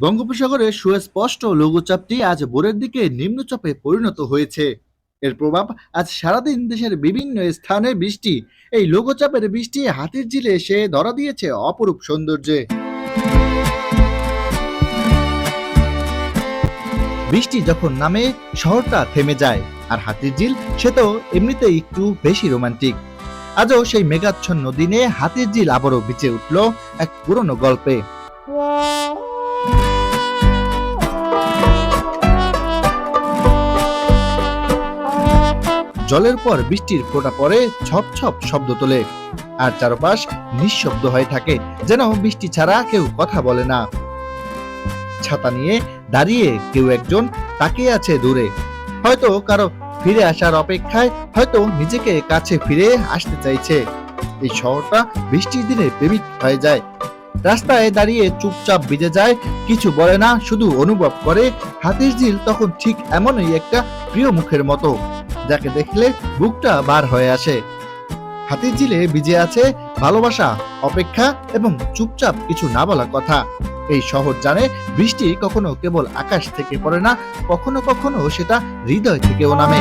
বঙ্গোপসাগরে সুস্পষ্ট লঘুচাপটি আজ ভোরের দিকে নিম্নচাপে পরিণত হয়েছে। এর প্রভাব আজ সারাদিন দেশের বিভিন্ন স্থানে বৃষ্টি। এই লঘুচাপের বৃষ্টি হাতির ঝিলে এসে ধরা দিয়েছে অপরূপ সৌন্দর্যে। বৃষ্টি যখন নামে, শহরটা থেমে যায়, আর হাতির ঝিল সে তো এমনিতেই একটু বেশি রোমান্টিক। আজও সেই মেঘাচ্ছন্ন দিনে হাতির ঝিল আবারও বেঁচে উঠল এক পুরনো গল্পে। জলের পর বৃষ্টির ফোঁটা পরে ছপ ছপ শব্দ তোলে। আর চারপাশ নিঃশব্দ হয়ে থাকে, যেন বৃষ্টি ছাড়া কেউ কথা বলে না। ছাতা নিয়ে দাঁড়িয়ে কেউ একজন তাকিয়ে আছে দূরে। হয়তো কারও ফিরে আসার অপেক্ষায় হয়তো নিজেকে কাছে ফিরে আসতে চাইছে। এই শহরটা বৃষ্টির দিনে প্রেমিক হয়ে যায়। রাস্তায় দাঁড়িয়ে চুপচাপ ভিজে যায়, কিছু বলে না, শুধু অনুভব করে। হাতির ঝিল তখন ঠিক এমনই একটা প্রিয় মুখের মতো। যাকে দেখলে বুকটা বার হয়ে আসে। হাতির ঝিলে ভিজে আছে ভালোবাসা, অপেক্ষা এবং চুপচাপ কিছু না বলা কথা। এই শহর জানে বৃষ্টি কখনো কেবল আকাশ থেকে পড়ে না, কখনো কখনো সেটা হৃদয় থেকেও নামে।